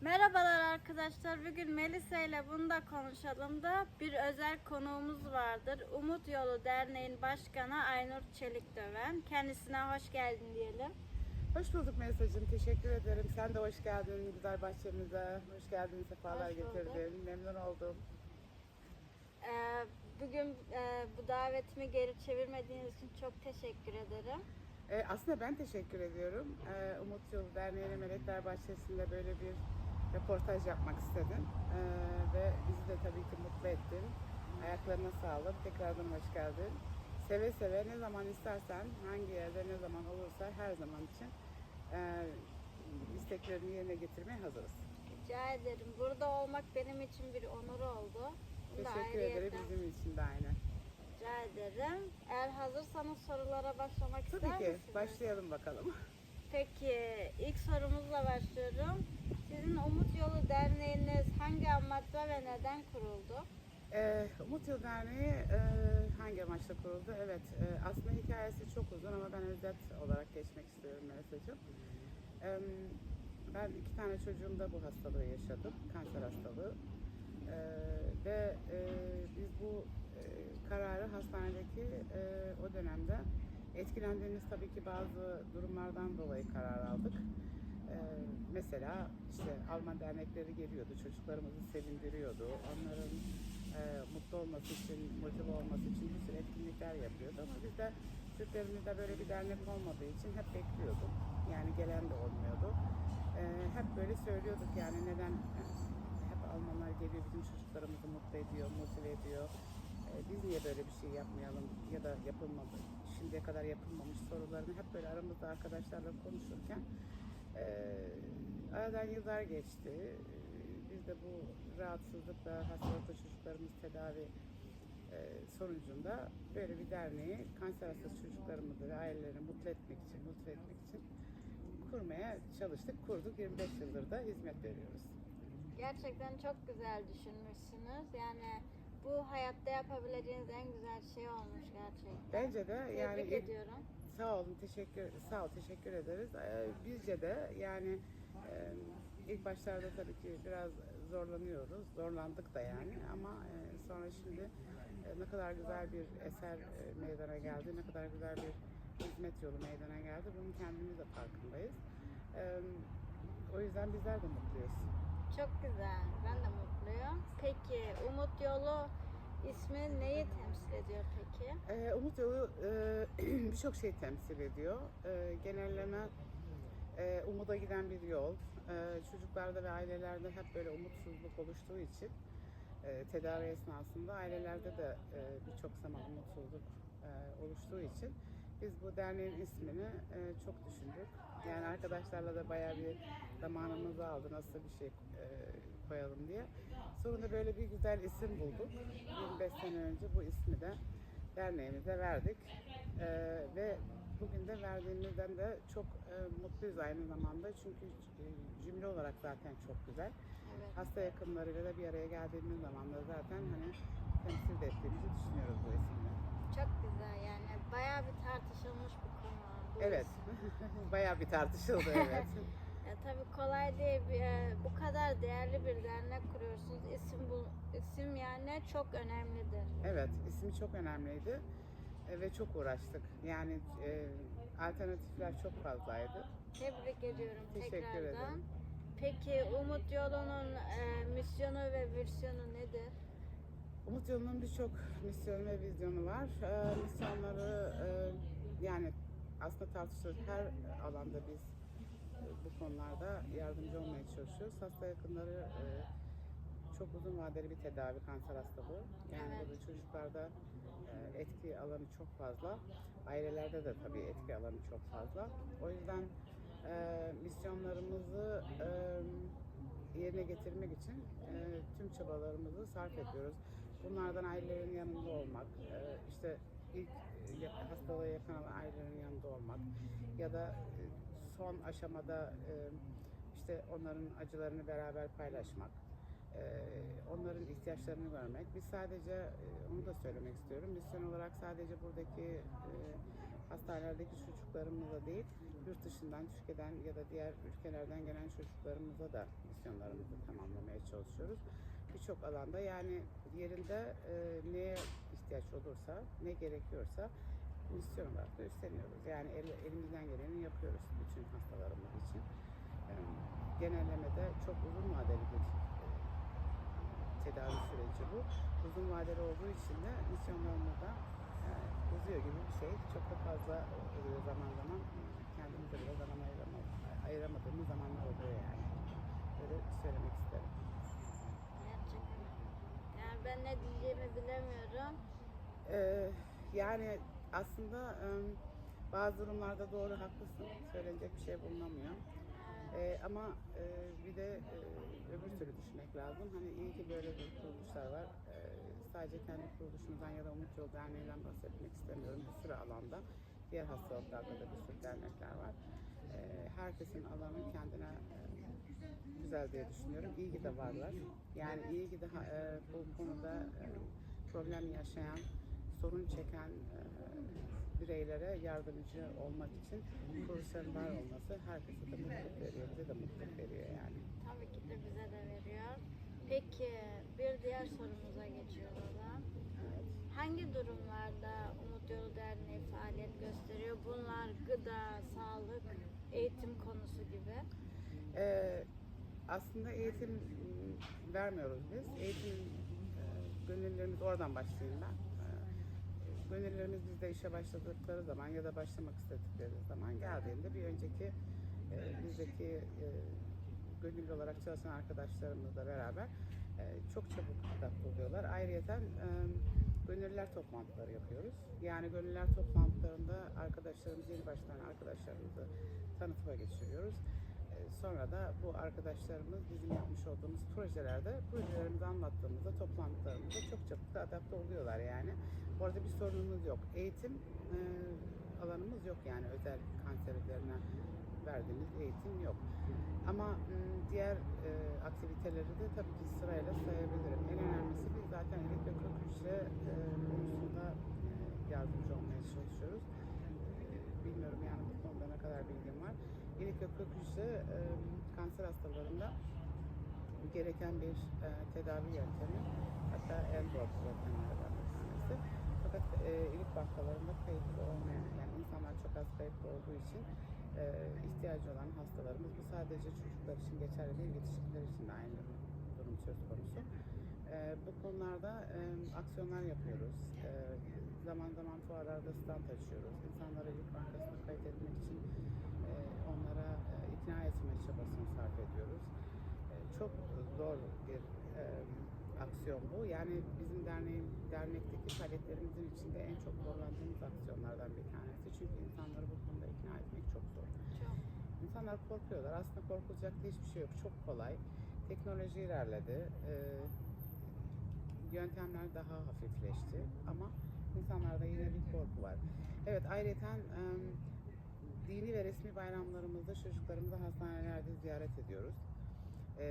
Merhabalar arkadaşlar. Bugün Melisa ile bunu da konuşalım da bir özel konuğumuz vardır. Umut Yolu Derneği'nin başkanı Aynur Çelikdöven. Kendisine hoş geldin diyelim. Hoş bulduk Melisa'cığım. Teşekkür ederim. Sen de hoş geldin güzel bahçemize. Hoş geldin, sefalar Hoş getirdin. Memnun oldum. Ee, bugün e, bu davetimi geri çevirmediğiniz için çok teşekkür ederim. Ee, aslında ben teşekkür ediyorum. Ee, Umut Yolu Derneği'ne Melekler Bahçesi'nde böyle bir röportaj yapmak istedim. Ee, ve bizi de tabii ki mutlu ettin. Ayaklarına sağlık. Tekrardan hoş geldin. Seve seve ne zaman istersen, hangi yerde ne zaman olursa her zaman için e, isteklerini yerine getirmeye hazırız. Rica ederim. Burada olmak benim için bir onur oldu. Bunu da Teşekkür ederim. Bizim için de aynı. Rica ederim. Eğer hazırsanız sorulara başlamak Tabii ister ki. misiniz? Başlayalım bakalım. Peki ilk sorumuzla başlıyorum. Sizin Umut Yolu Derneğiniz hangi amaçla ve neden kuruldu? Ee, Umut Yıl Derneği e, hangi amaçla kuruldu? Evet, e, aslında hikayesi çok uzun ama ben özet olarak geçmek istiyorum Melisa'cığım. Ee, ben iki tane çocuğumda bu hastalığı yaşadım, kanser hastalığı. Ee, ve e, biz bu e, kararı hastanedeki e, o dönemde etkilendiğimiz tabii ki bazı durumlardan dolayı karar aldık. Ee, mesela işte Alman dernekleri geliyordu, çocuklarımızı sevindiriyordu. Onların e, mutlu olması için, motive olması için bir sürü etkinlikler yapıyordu. Ama biz de Türklerimizde böyle bir dernek olmadığı için hep bekliyorduk. Yani gelen de olmuyordu. Ee, hep böyle söylüyorduk yani neden hep Almanlar geliyor bizim çocuklarımızı mutlu ediyor, motive ediyor. Ee, biz niye böyle bir şey yapmayalım ya da yapılmadı, şimdiye kadar yapılmamış sorularını hep böyle aramızda arkadaşlarla konuşurken e, aradan yıllar geçti. Ee, Biz de bu rahatsızlıkla hastalıkla çocuklarımız tedavi e, sonucunda böyle bir derneği kanser hastası çocuklarımızı ve ailelerini mutlu etmek için, mutlu etmek için kurmaya çalıştık. Kurduk. 25 yıldır da hizmet veriyoruz. Gerçekten çok güzel düşünmüşsünüz. Yani bu hayatta yapabileceğiniz en güzel şey olmuş gerçekten. Bence de yani Tebrik ilk- ediyorum. Sağ olun, teşekkür sağ ol, teşekkür ederiz. Ee, Bizce de yani e, ilk başlarda tabii ki biraz zorlanıyoruz, zorlandık da yani ama e, sonra şimdi e, ne kadar güzel bir eser meydana geldi, ne kadar güzel bir hizmet yolu meydana geldi. Bunun kendimiz de farkındayız. E, O yüzden bizler de mutluyuz. Çok güzel. Ben de mutluyum. Peki Umut Yolu ismi neyi temsil ediyor peki? Ee, Umut Yolu e, birçok şey temsil ediyor. E, genelleme e, umuda giden bir yol. E, çocuklarda ve ailelerde hep böyle umutsuzluk oluştuğu için e, tedavi esnasında ailelerde de e, birçok zaman umutsuzluk e, oluştuğu için biz bu derneğin ismini e, çok düşündük. Yani arkadaşlarla da bayağı bir zamanımızı aldı nasıl bir şey e, koyalım diye. Sonunda böyle bir güzel isim bulduk. 25 sene önce bu ismi de derneğimize verdik. E, ve bugün de verdiğimizden de çok e, mutluyuz aynı zamanda. Çünkü e, cümle olarak zaten çok güzel. Evet. Hasta yakınlarıyla da bir araya geldiğimiz zaman da zaten hani temsil de ettiğimizi düşünüyoruz bu isimle. Çok güzel yani bayağı bir tartışılmış bir konu. bu Evet. Bayağı bir tartışıldı evet. Ya tabii kolay değil. E, bu kadar değerli bir dernek kuruyorsunuz. İsim bu isim yani çok önemlidir. evet, ismi çok önemliydi e, ve çok uğraştık. Yani e, alternatifler çok fazlaydı. Tebrik ediyorum Teşekkür tekrardan. ederim. Peki Umut Yolu'nun e, misyonu ve vizyonu nedir? Umut Yolu'nun birçok misyonu ve vizyonu var. E, misyonları e, yani aslında tartışılır her alanda biz e, bu konularda yardımcı olmaya çalışıyoruz. Hasta yakınları e, çok uzun vadeli bir tedavi kanser hastalığı. Yani Evet. burada çocuklarda e, etki alanı çok fazla. Ailelerde de tabii etki alanı çok fazla. O yüzden e, misyonlarımızı e, yerine getirmek için e, tüm çabalarımızı sarf ediyoruz. Bunlardan ailelerin yanında olmak, e, işte ilk hastalığa yakalanan ailelerin yanında olmak ya da son aşamada e, işte onların acılarını beraber paylaşmak. e, onların ihtiyaçlarını görmek. Biz sadece e, onu da söylemek istiyorum. Misyon olarak sadece buradaki e, hastanelerdeki çocuklarımıza değil, yurt dışından, Türkiye'den ya da diğer ülkelerden gelen çocuklarımıza da misyonlarımızı tamamlamaya çalışıyoruz. Birçok alanda yani yerinde e, neye ihtiyaç olursa, ne gerekiyorsa misyon olarak da üstleniyoruz. Yani el- elimizden geleni yapıyoruz bütün hastalarımız için. E, genellemede çok uzun vadeli bir tedavi süreci bu. Uzun vadeli olduğu için de misyonlarımızda e, uzuyor gibi bir şey. Çok da fazla oluyor zaman zaman. Kendimize bile zaman ayırama- ayıramadığımız zamanlar oluyor yani. Böyle söylemek isterim. Gerçekten. Yani ben ne diyeceğimi bilemiyorum. Ee, yani aslında bazı durumlarda doğru haklısın. Söylenecek bir şey bulunamıyor. Ama bir de öbür türlü düşünmek lazım. Hani iyi ki böyle bir kuruluşlar var. Sadece kendi kuruluşumuzdan ya da Umut Yolu Derneği'nden bahsetmek istemiyorum. Bir sürü alanda. Diğer hastalıklarda da bir sürü dernekler var. Herkesin alanı kendine güzel diye düşünüyorum. İyi ki de varlar. Yani iyi ki de e, bu konuda problem yaşayan, sorun çeken e, bireylere yardımcı olmak için kuruluşların var olması herkese de mutluluk veriyor, bize de mutluluk veriyor yani. Tabii ki de bize de veriyor. Peki bir diğer sorumuza geçiyor o zaman. Evet. Hangi durumlarda Umut Yolu Derneği faaliyet gösteriyor? Bunlar gıda, sağlık, eğitim konusu gibi. Ee, aslında eğitim vermiyoruz biz. Eğitim e, gönüllülerimiz oradan başlayayım ben. Gönüllülerimiz bizde işe başladıkları zaman ya da başlamak istedikleri zaman geldiğinde bir önceki e, bizdeki e, gönüllü olarak çalışan arkadaşlarımızla beraber e, çok çabuk adapte oluyorlar. Ayrıca e, gönüllüler toplantıları yapıyoruz. Yani gönüllüler toplantılarında arkadaşlarımız, yeni başlayan arkadaşlarımızı tanıtıma geçiriyoruz. Ee, Sonra da bu arkadaşlarımız bizim yapmış olduğumuz projelerde projelerimizi anlattığımızda toplantılarımızda çok çabuk da adapte oluyorlar yani. Orada bir sorunumuz yok. Eğitim e, alanımız yok yani özel kanser üzerine verdiğimiz eğitim yok. Ama m, diğer e, aktiviteleri de tabii ki sırayla sayabilirim. En önemlisi biz zaten hücre e, konusunda e, yardımcı olmaya çalışıyoruz. E, bilmiyorum yani bu konuda ne kadar bilgim ve kök hücre e, kanser hastalarında gereken bir e, tedavi yöntemi. Hatta en zor yöntemlerden bir tanesi. Fakat e, ilik bankalarında kayıtlı olmayan, yani insanlar çok az kayıtlı olduğu için e, ihtiyacı olan hastalarımız, bu sadece çocuklar için geçerli değil, yetişkinler için de aynı durum söz konusu. E, bu konularda e, aksiyonlar yapıyoruz. E, zaman zaman fuarlarda stand açıyoruz. İnsanları ilik bankasına kayıt etmek için onlara e, ikna etme çabasını sarf ediyoruz. E, çok zor bir e, aksiyon bu. Yani bizim derneğin, dernekteki faaliyetlerimizin içinde en çok zorlandığımız aksiyonlardan bir tanesi. Çünkü insanları bu konuda ikna etmek çok zor. Çok. İnsanlar korkuyorlar. Aslında korkulacak da hiçbir şey yok. Çok kolay. Teknoloji ilerledi. Yöntemler daha hafifleşti. Ama insanlarda yine bir korku var. Evet ayrıca dini ve resmi bayramlarımızda çocuklarımızı hastanelerde ziyaret ediyoruz. Ee,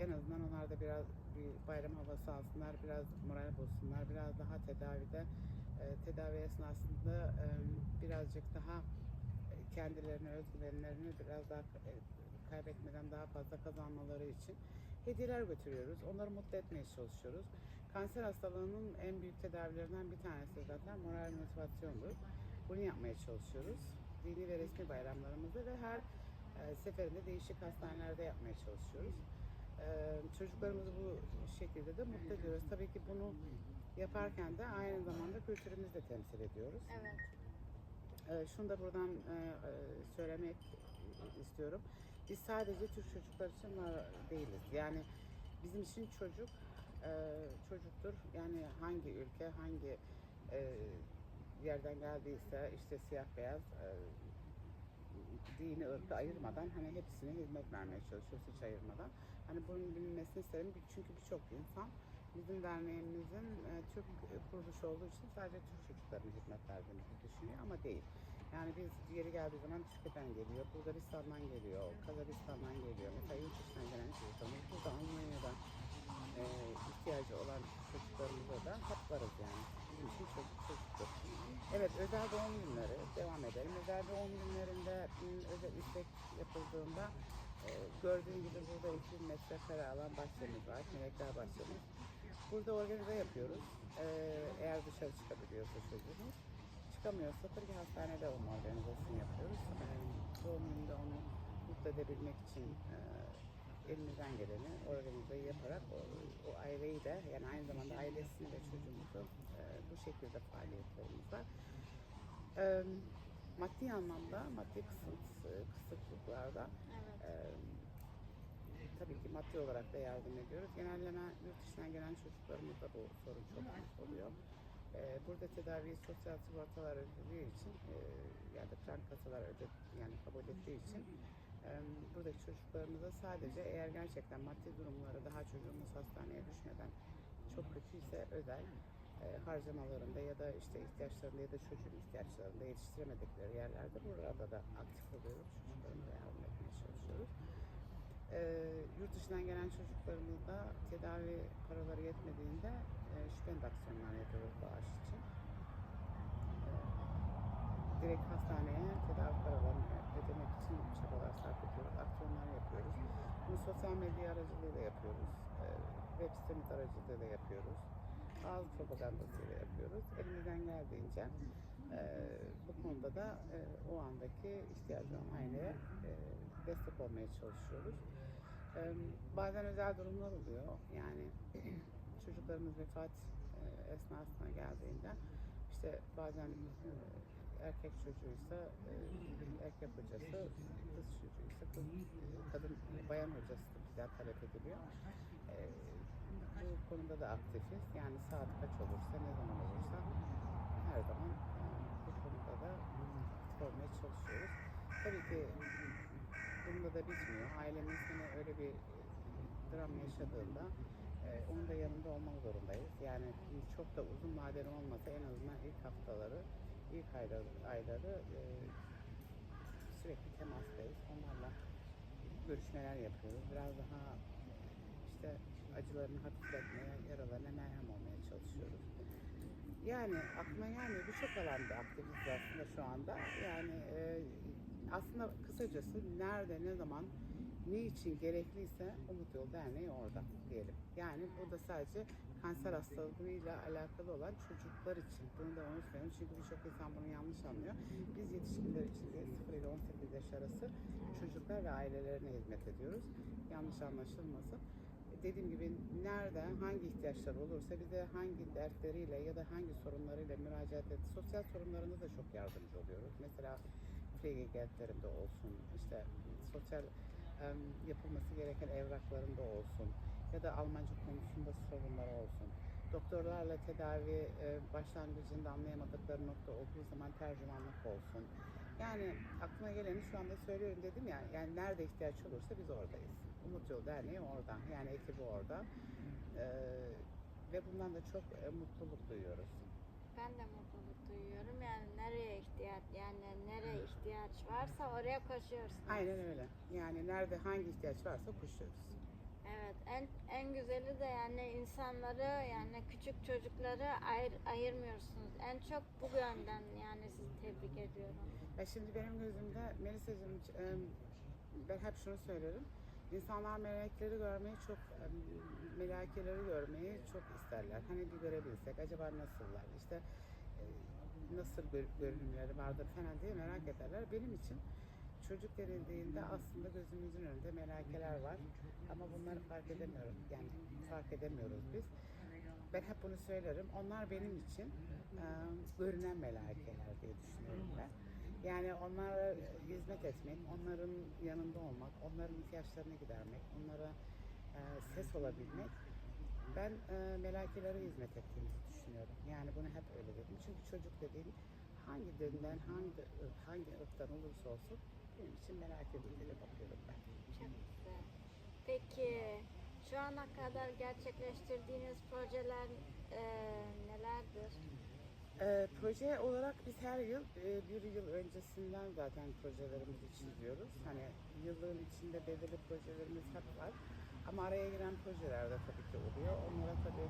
en azından onlar da biraz bir bayram havası alsınlar, biraz moral bulsunlar, biraz daha tedavide, e, tedavi esnasında e, birazcık daha e, kendilerine, özgüvenlerini biraz daha e, kaybetmeden daha fazla kazanmaları için hediyeler götürüyoruz. Onları mutlu etmeye çalışıyoruz. Kanser hastalığının en büyük tedavilerinden bir tanesi zaten moral motivasyondur. Bunu yapmaya çalışıyoruz. Dini ve resmi bayramlarımızda ve her e, seferinde değişik hastanelerde yapmaya çalışıyoruz. E, çocuklarımızı bu şekilde de mutlu ediyoruz. Tabii ki bunu yaparken de aynı zamanda kültürümüzü de temsil ediyoruz. Evet. E, şunu da buradan e, e, söylemek istiyorum. Biz sadece Türk çocuklar için değiliz. Yani bizim için çocuk e, çocuktur. Yani hangi ülke, hangi e, yerden geldiyse işte siyah beyaz e, dini ırkı ayırmadan hani hepsine hizmet vermeye çalışıyoruz hiç ayırmadan. Hani bunun bilinmesini isterim çünkü birçok insan bizim derneğimizin e, Türk kuruluşu olduğu için sadece Türk çocuklarına hizmet verdiğimizi düşünüyor ama değil. Yani biz yeri geldiği zaman Türkiye'den geliyor, Bulgaristan'dan geliyor, Kazakistan'dan geliyor. Mesela yurt gelen çocuklarımız burada Almanya'da, e, varız yani. Bizim için çocuk çocuktur. Evet özel doğum günleri devam edelim. Özel doğum günlerinde m, özel istek yapıldığında e, gördüğün gibi burada 2 metrekare alan bahçemiz var. Melekler bahçemiz. Burada organize yapıyoruz. E, eğer dışarı çıkabiliyorsa çocuğumuz. Çıkamıyorsa tabii ki hastanede onun organizasyonu yapıyoruz. E, doğum gününde onu mutlu edebilmek için e, elimizden geleni organize yaparak o aileyi de yani aynı zamanda ailesini ve çocuğumuzu e, bu şekilde faaliyetlerimiz var. E, maddi anlamda, maddi kısıt, kısıtlıklarda Evet. e, tabii ki maddi olarak da yardım ediyoruz. Genelleme yurt dışından gelen çocuklarımızda bu sorun çok büyük oluyor. E, burada tedaviyi sosyal sigortalar ödediği için e, yani krank kasalar öde, yani kabul ettiği için e, buradaki çocuklarımıza sadece eğer gerçekten maddi durumları daha çocuğumuz hastaneye düşmeden çok kötüyse özel e, harcamalarında ya da işte ihtiyaçlarında ya da çocuğun ihtiyaçlarında yetiştiremedikleri yerlerde burada da aktif oluyoruz. Çocuklarımıza yardım etmeye çalışıyoruz. E, yurt dışından gelen çocuklarımızda tedavi paraları yetmediğinde e, şüpheli aksiyonlar yapıyoruz bağış için. E, direkt hastaneye tedavi paralarını ödemek için çabalar sarf ediyoruz, aksiyonlar yapıyoruz. Bunu sosyal medya aracılığıyla yapıyoruz, e, web sitemiz aracılığıyla yapıyoruz, ağız propagandasıyla yapıyoruz. Elimizden geldiğince e, bu konuda da e, o andaki ihtiyacı olan aileye e, destek olmaya çalışıyoruz. Bazen özel durumlar oluyor, yani çocuklarımız vefat esnasına geldiğinde işte bazen erkek çocuğuysa e, erkek hocası, kız çocuğuysa kız, kadın bayan hocası da bizden talep ediliyor. E, bu konuda da aktifiz. Yani saat kaç olursa, ne zaman olursa her zaman e, bu konuda da aktif olmaya çalışıyoruz. Tabii ki bunda da bitmiyor. Ailemiz hani öyle bir e, dram yaşadığında onun da yanında olmak zorundayız. Yani çok da uzun vadeli olmasa en azından ilk haftaları, ilk ayları, ayları e, sürekli temastayız. Onlarla görüşmeler yapıyoruz. Biraz daha işte acılarını hafifletmeye, yaralarına merhem olmaya çalışıyoruz. Yani aklıma gelmiyor. Birçok alanda aktiviz aslında şu anda. Yani e, aslında kısacası nerede, ne zaman, ne için gerekliyse Umut Yolu Derneği orada diyelim. Yani bu da sadece kanser hastalığıyla alakalı olan çocuklar için. Bunu da unutmayalım çünkü birçok insan bunu yanlış anlıyor. Biz yetişkinler için de 0 ile 18 yaş arası çocuklar ve ailelerine hizmet ediyoruz. Yanlış anlaşılmasın. Dediğim gibi nerede hangi ihtiyaçlar olursa bize hangi dertleriyle ya da hangi sorunlarıyla müracaat et. Sosyal sorunlarında da çok yardımcı oluyoruz. Mesela PGG'lerinde olsun, işte sosyal yapılması gereken evraklarında olsun ya da Almanca konusunda sorunlar olsun. Doktorlarla tedavi e, başlangıcında anlayamadıkları nokta olduğu zaman tercümanlık olsun. Yani aklıma geleni şu anda söylüyorum dedim ya, yani nerede ihtiyaç olursa biz oradayız. Umut Yolu Derneği orada, yani ekibi orada. Ee, ve bundan da çok e, mutluluk duyuyoruz. Ben de mutluluk duyuyorum. Yani nereye ihtiyaç yani nereye ihtiyaç varsa oraya koşuyorsunuz. Aynen öyle. Yani nerede hangi ihtiyaç varsa koşuyoruz. Evet. En en güzeli de yani insanları yani küçük çocukları ayır, ayırmıyorsunuz. En çok bu yönden yani sizi tebrik ediyorum. Ya şimdi benim gözümde Melisa'cığım ben hep şunu söylerim. İnsanlar melekleri görmeyi çok, melakeleri görmeyi çok isterler. Hani bir görebilsek acaba nasıllar? İşte nasıl gör- görünümleri vardır falan diye merak ederler. Benim için çocuk denildiğinde aslında gözümüzün önünde melakeler var. Ama bunları fark edemiyoruz. Yani fark edemiyoruz biz. Ben hep bunu söylerim. Onlar benim için e, görünen melakeler diye düşünüyorum ben. Yani onlara hizmet etmek, onların yanında olmak, onların ihtiyaçlarını gidermek, onlara e, ses olabilmek ben e, melakelere hizmet ettiğimizi düşünüyorum. Yani bunu hep öyle dedim. Çünkü çocuk dediğin hangi dinden, hangi hangi ırktan olursa olsun benim için merak edildiğine bakıyorum ben. Çok güzel. Peki şu ana kadar gerçekleştirdiğiniz projeler e, nelerdir? Ee, proje olarak biz her yıl e, bir yıl öncesinden zaten projelerimizi çiziyoruz. Hani yılın içinde belirli projelerimiz hep var. Ama araya giren projeler de tabii ki oluyor. Onlara tabii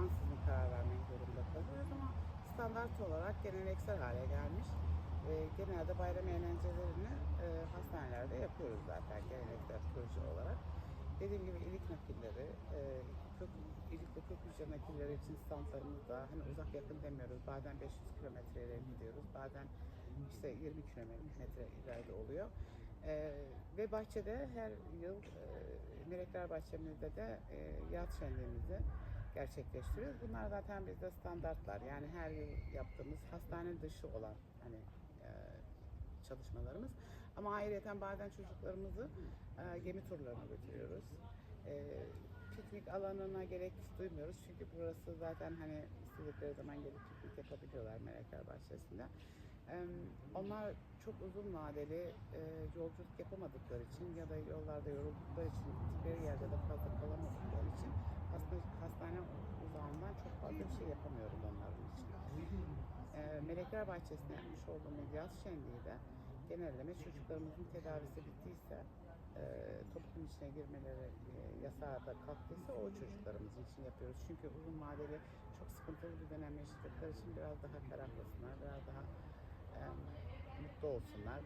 ansızın karar vermek zorunda kalıyoruz ama standart olarak geleneksel hale gelmiş. E, genelde bayram eğlencelerini e, hastanelerde yapıyoruz zaten geleneksel proje olarak. Dediğim gibi ilik nakilleri, e, kök, ilik ve kök hücre nakilleri için standlarımız da hani uzak yakın demiyoruz. Bazen 500 kilometreye gidiyoruz, bazen işte 20 kilometre ileride oluyor. E, ve bahçede her yıl e, Melekler Bahçemizde de e, yaz şenliğimizi gerçekleştiriyoruz. Bunlar zaten bizde standartlar. Yani her yıl yaptığımız hastane dışı olan hani e, çalışmalarımız. Ama ayrıca bazen çocuklarımızı e, gemi turlarına götürüyoruz. E, piknik alanına gerek duymuyoruz çünkü burası zaten hani istedikleri zaman gelip piknik yapabiliyorlar Melekler Bahçesi'nde. E, onlar çok uzun vadeli e, yolculuk yapamadıkları için ya da yollarda yoruldukları için gittikleri yerde de fazla hastane uzağından çok fazla bir şey yapamıyoruz onların için. E, Melekler Bahçesi'nde yapmış olduğumuz yaz şenliği de genelleme çocuklarımızın tedavisi bittiyse e, toplum içine girmeleri e, yasağı da kalktıysa o çocuklarımız için yapıyoruz. Çünkü uzun vadeli çok sıkıntılı bir dönem yaşadıkları için biraz daha ferahlasınlar, biraz daha e, mutlu olsunlar,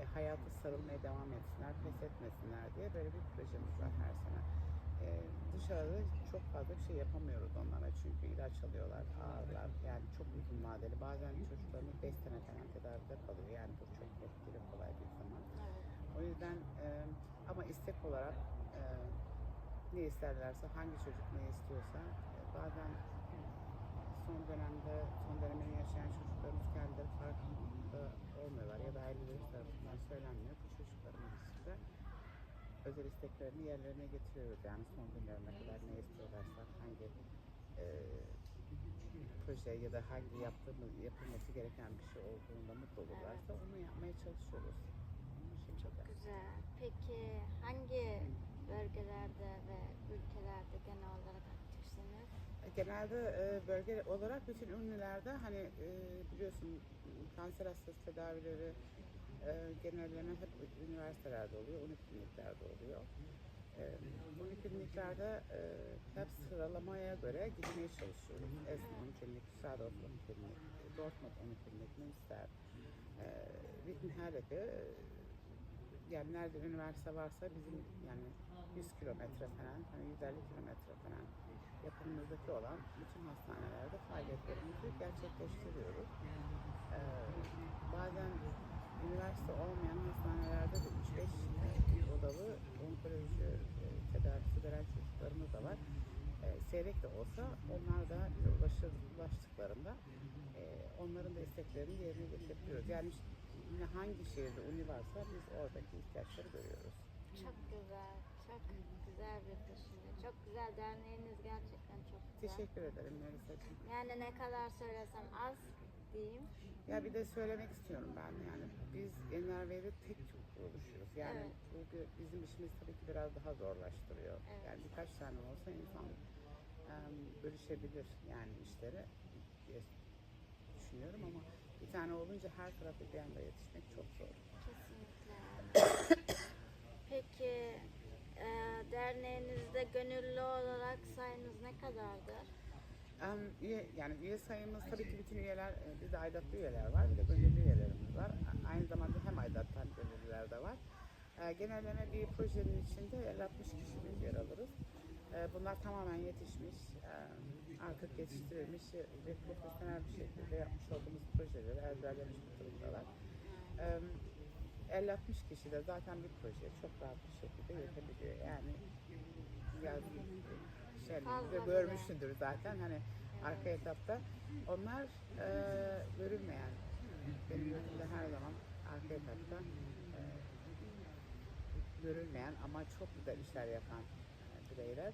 e, hayata sarılmaya devam etsinler, pes etmesinler diye böyle bir projemiz var her sene. E, dışarıda çok fazla bir şey yapamıyoruz onlara çünkü ilaç alıyorlar, ağırlar. Yani çok uzun vadeli. Bazen çocuklarımız 5 sene falan tedavide kalıyor. Yani bu çok etkili, kolay bir zaman. O yüzden e, ama istek olarak e, ne isterlerse, hangi çocuk ne istiyorsa e, bazen son dönemde, son dönemini yaşayan çocuklarımız kendileri farkında olmuyorlar ya da aileleri tarafından söylenmiyor. Özel isteklerini yerlerine getiriyoruz. Yani son günlerine kadar ne istiyorlarsa, hangi e, proje ya da hangi yaptığımız, yapılması gereken bir şey olduğunda mutlu olurlarsa onu yapmaya çalışıyoruz. Şekilde. Güzel. Peki hangi bölgelerde ve ülkelerde genel olarak aktifsiniz? Genelde e, bölge olarak bütün ünlülerde hani e, biliyorsun kanser hastası tedavileri e, hep üniversitelerde oluyor, unikliniklerde oluyor. E, unikliniklerde e, hep sıralamaya göre gitmeye çalışıyoruz. Essen Uniklinik, Düsseldorf Uniklinik, Dortmund Uniklinik, Münster, e, Wittenherdecke, e, yani nerede üniversite varsa bizim yani 100 kilometre falan, hani 150 kilometre falan yakınımızdaki olan bütün hastanelerde faaliyetlerimizi gerçekleştiriyoruz. Ee, bazen üniversite olmayan hastanelerde de 3-5 odalı onkoloji e, tedavisi veren çocuklarımız da var. Ee, seyrek de olsa onlar da ulaşır, ulaştıklarında e, onların da isteklerini yerine getirebiliyoruz. Yani yine hangi şehirde uni varsa biz oradaki ihtiyaçları görüyoruz. Çok güzel, çok güzel bir düşünce. Çok güzel derneğiniz gerçekten çok güzel. Teşekkür ederim Melisa'cığım. Yani ne kadar söylesem az diyeyim. Ya bir de söylemek istiyorum ben yani biz NRV'de tek çok oluşuyoruz. Yani Evet. bu bizim işimiz tabii ki biraz daha zorlaştırıyor. Evet. Yani birkaç tane olsa insan em, bölüşebilir yani işleri diye düşünüyorum ama bir tane olunca her tarafta bir anda yetişmek çok zor. Kesinlikle. Peki e, derneğinizde gönüllü olarak sayınız ne kadardır? Üye, yani üye sayımız tabii ki bütün üyeler, e, bizde aidatlı üyeler var, bir de gönüllü üyelerimiz var. Aynı zamanda hem aidatlı hem gönüllüler de var. E, genelleme bir projenin içinde 50-60 kişi biz yer alırız. E, bunlar tamamen yetişmiş, artık yetiştirilmiş ve profesyonel bir şekilde yapmış olduğumuz projeleri ezberlemiş bir durumdalar. E, 50-60 kişi de zaten bir projeye çok rahat bir şekilde yetebiliyor. Yani yani Fazla de bile. görmüşsündür zaten hani arka etapta. Onlar e, görülmeyen, benim gözümde her zaman arka etapta e, görülmeyen ama çok güzel işler yapan e, bireyler,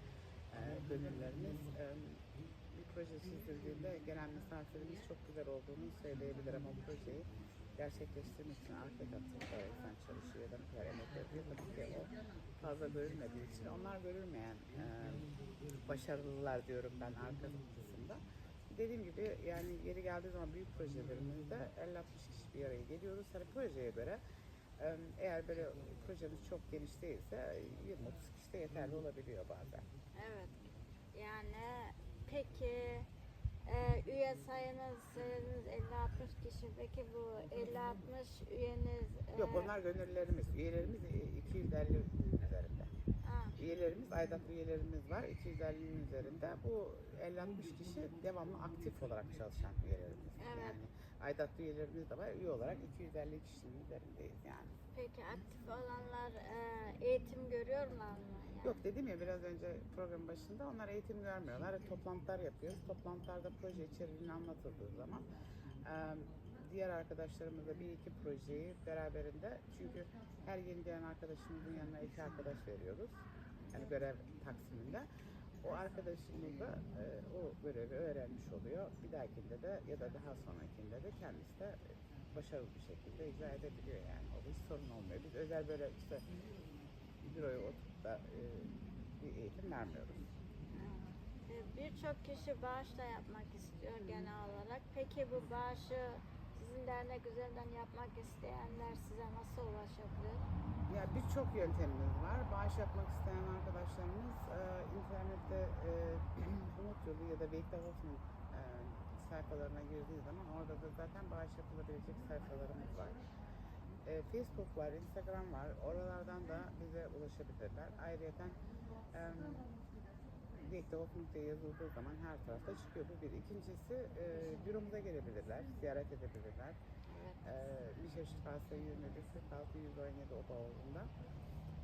e, gönüllerimiz e, bir proje çizdirdiğinde gelen misafirimiz çok güzel olduğunu söyleyebilir ama projeyi gerçekleştirmek için arka kadar insan çalışıyor ya da kadar emek tabii ki o fazla görülmediği için onlar görülmeyen e, başarılılar diyorum ben arka kısımda. Dediğim gibi yani yeri geldiği zaman büyük projelerimizde 50-60 kişi bir araya geliyoruz. Hani projeye göre e, eğer böyle projemiz çok geniş değilse 20-30 kişi de yeterli olabiliyor bazen. Evet. Yani peki e, üye sayınız sayınız 50-60 kişi. Peki bu 50-60 üyeniz e, Yok onlar gönüllülerimiz. Üyelerimiz e, 250 üzerinde. ha, Üyelerimiz, aidatlı üyelerimiz var. 250'nin üzerinde. Bu 50-60 kişi devamlı aktif olarak çalışan üyelerimiz. Evet. Yani aidatlı üyelerimiz de var. Üye olarak 250 kişinin üzerindeyiz yani. Peki aktif olanlar e, eğitim görüyorlar mı? Yok dedim ya biraz önce program başında onlar eğitim görmüyorlar. Toplantılar yapıyoruz. Toplantılarda proje içeriğini anlatıldığı zaman diğer arkadaşlarımızla bir iki projeyi beraberinde çünkü her yeni gelen arkadaşımızın yanına iki arkadaş veriyoruz. Yani görev taksiminde. O arkadaşımız da o görevi öğrenmiş oluyor. Bir dahakinde de ya da daha sonrakinde de kendisi de başarılı bir şekilde icra edebiliyor yani. O hiç sorun olmuyor. Biz özel böyle işte büroya oturup da e, bir eğitim vermiyoruz. E, Birçok kişi bağış da yapmak istiyor genel olarak. Peki bu bağışı sizin dernek üzerinden yapmak isteyenler size nasıl ulaşabilir? Ya birçok yöntemimiz var. Bağış yapmak isteyen arkadaşlarımız e, internette e, Umut Yolu ya da Bekle Hoffman e, sayfalarına girdiği zaman orada da zaten bağış yapılabilecek sayfalarımız var. E, Facebook var, Instagram var. Oralardan da bize ulaşabilirler. Ayrıca e, Hoffman diye yazıldığı zaman her tarafta çıkıyor. Bu bir. İkincisi e, büromuza gelebilirler, ziyaret edebilirler. Evet. Ee, Mişeştrase 21 46 117 Odaoğlu'nda.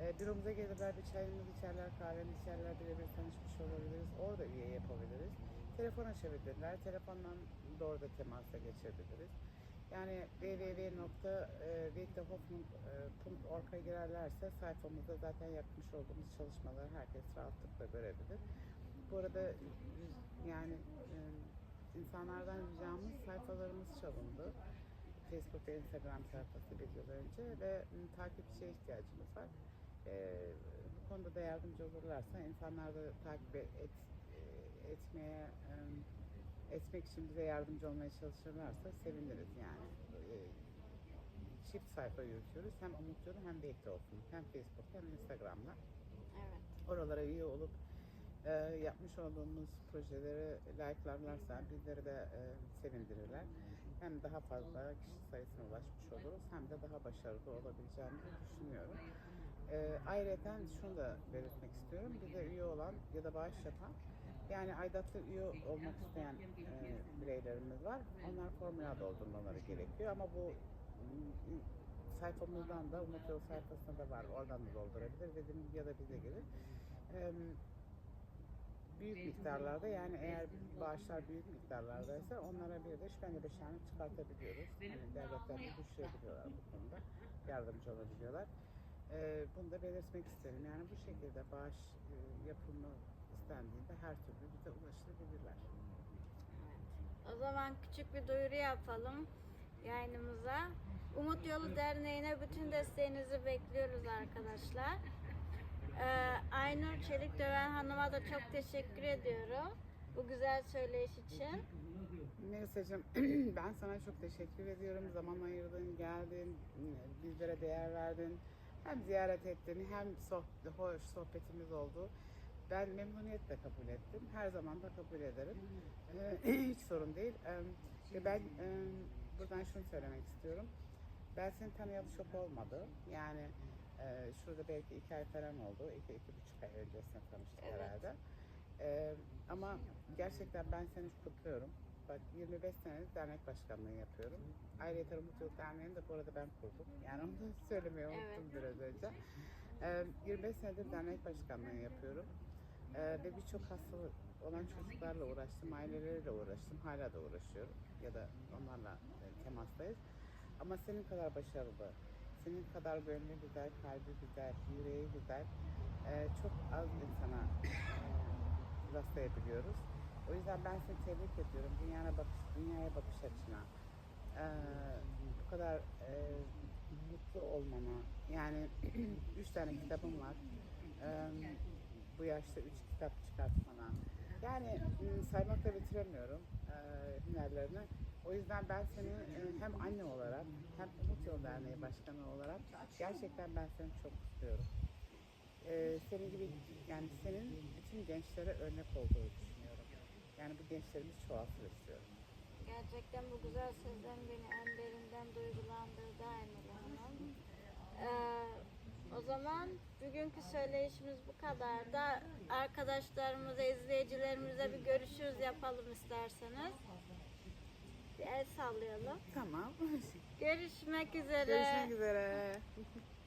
Ee, büromuza gelirler, bir çayımızı içerler, kahvemizi içerler, birebir tanışmış olabiliriz. Orada üye yapabiliriz. Telefon açabilirler, telefondan doğru da temasa geçebiliriz. Yani www.wegdehoffman.org'a girerlerse sayfamızda zaten yapmış olduğumuz çalışmaları herkes rahatlıkla görebilir. Bu arada yani e, insanlardan ricamız sayfalarımız çalındı. Facebook ve Instagram sayfası bir yıl önce ve m, takipçiye ihtiyacımız var. E, bu konuda da yardımcı olurlarsa insanlar da takip et, e, etmeye e, etmek için bize yardımcı olmaya çalışırlarsa seviniriz yani. E, çift sayfa yürütüyoruz. Hem Umut Yolu hem Bekle olsun. Hem Facebook hem Instagram'da. Evet. Oralara üye olup e, yapmış olduğumuz projeleri like'larlarsa bizleri de e, sevindirirler. Hem daha fazla kişi sayısına ulaşmış oluruz hem de daha başarılı olabileceğimizi düşünüyorum. E, ayrıca şunu da belirtmek istiyorum. Bize üye olan ya da bağış yapan yani aidatlı üye olmak isteyen e, bireylerimiz var. Onlar formüla doldurmaları gerekiyor ama bu m, sayfamızdan da Umut Yolu sayfasında da var. Oradan da doldurabilir. Dediğim gibi ya da bize gelir. E, büyük miktarlarda yani eğer bağışlar büyük miktarlardaysa onlara bir de şüpheli beşerlik çıkartabiliyoruz. Yani devletler de düşürebiliyorlar bu konuda. Yardımcı olabiliyorlar. Ee, bunu da belirtmek isterim. Yani bu şekilde bağış e, yapımı istendiğinde her türlü bize ulaşılabilirler. O zaman küçük bir duyuru yapalım yayınımıza. Umut Yolu Derneği'ne bütün desteğinizi bekliyoruz arkadaşlar. Ee, Aynur Çelik Döven Hanım'a da çok teşekkür ediyorum bu güzel söyleyiş için. Melisa'cığım ben sana çok teşekkür ediyorum. Zaman ayırdın, geldin, bizlere değer verdin. Hem ziyaret ettin hem sohbet, hoş sohbetimiz oldu. Ben memnuniyetle kabul ettim. Her zaman da kabul ederim. Ee, hiç sorun değil. Ee, ben e, buradan şunu söylemek istiyorum. Ben seni tanıyalı çok olmadı. Yani e, şurada belki iki ay falan oldu. İki, iki buçuk ay öncesine tanıştık Evet. herhalde. Ee, ama gerçekten ben seni kutluyorum. Bak 25 senedir dernek başkanlığı yapıyorum. Ayrıca Umut Yolu Derneği'ni de bu arada ben kurdum. Yani onu da söylemeyi unuttum Evet. biraz önce. Ee, 25 senedir dernek başkanlığı yapıyorum. Ee, ve birçok hastalık olan çocuklarla uğraştım, aileleriyle uğraştım. Hala da uğraşıyorum. Ya da onlarla e, temastayız. Ama senin kadar başarılı, senin kadar gönlü güzel, kalbi güzel, yüreği güzel, e, çok az insana e, rastlayabiliyoruz. O yüzden ben seni tebrik ediyorum. Dünyaya bakış, dünyaya bakış açına, e, bu kadar e, mutlu olmana. Yani üç tane kitabım var. E, bu yaşta üç kitap çıkartmana. Yani m, saymakla bitiremiyorum e, hünerlerini. O yüzden ben seni e, hem anne olarak hem Umut Yolu Derneği Başkanı olarak gerçekten ben seni çok istiyorum. E, senin gibi yani senin bütün gençlere örnek olduğunu düşünüyorum. Yani bu gençlerimiz çoğalsın istiyorum. Gerçekten bu güzel sözden beni en derinden duygulandırdı Aynur Hanım. Ee, o zaman bugünkü söyleyişimiz bu kadar da arkadaşlarımıza, izleyicilerimize bir görüşürüz yapalım isterseniz. Bir el sallayalım. Tamam. Görüşmek üzere. Görüşmek üzere.